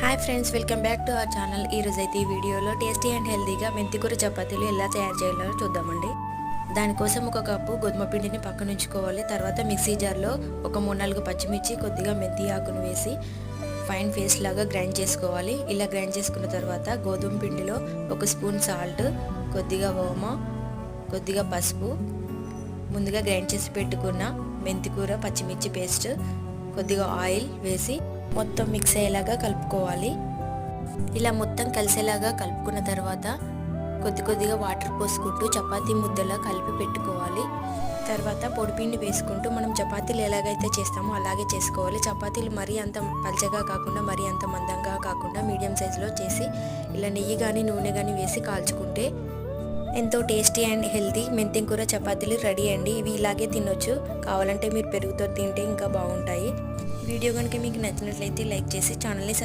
Hi friends welcome back to our channel. ఈరోజు అయితే ఈ వీడియోలో టేస్టీ అండ్ హెల్తీగా మెంతికూర చపాతీలు ఎలా తయారు చేయాలో చూద్దామండి. దానికోసం ఒక కప్పు గోధుమ పిండిని పక్కన ఉంచుకోవాలి. తర్వాత మిక్సీ జార్లో ఒక మూడు నాలుగు పచ్చిమిర్చి కొద్దిగా మెంతి ఆకును వేసి ఫైన్ పేస్ట్ లాగా గ్రైండ్ చేసుకోవాలి. ఇలా గ్రైండ్ చేసుకున్న తర్వాత గోధుమ పిండిలో ఒక స్పూన్ సాల్ట్ కొద్దిగా ఓమ కొద్దిగా పసుపు ముందుగా గ్రైండ్ చేసి పెట్టుకున్న మెంతికూర పచ్చిమిర్చి పేస్ట్ కొద్దిగా ఆయిల్ వేసి మొత్తం మిక్స్ అయ్యేలాగా కలుపుకోవాలి. ఇలా మొత్తం కలిసేలాగా కలుపుకున్న తర్వాత కొద్ది కొద్దిగా వాటర్ పోసుకుంటూ చపాతీ ముద్దలా కలిపి పెట్టుకోవాలి. తర్వాత పొడిపిండి వేసుకుంటూ మనం చపాతీలు ఎలాగైతే చేస్తామో అలాగే చేసుకోవాలి. చపాతీలు మరీ అంత పలచగా కాకుండా మరీ అంత మందంగా కాకుండా మీడియం సైజులో చేసి ఇలా నెయ్యి కానీ నూనె కానీ వేసి కాల్చుకుంటే ఎంతో టేస్టీ అండ్ హెల్తీ మెంతికూర చపాతీలు రెడీ అండి. ఇవి ఇలాగే తినొచ్చు. కావాలంటే మీరు పెరుగుతో తింటే ఇంకా బాగుంటాయి. వీడియో కనుక మీకు నచ్చినట్లయితే లైక్ చేసి ఛానల్ని సబ్స్క్రైబ్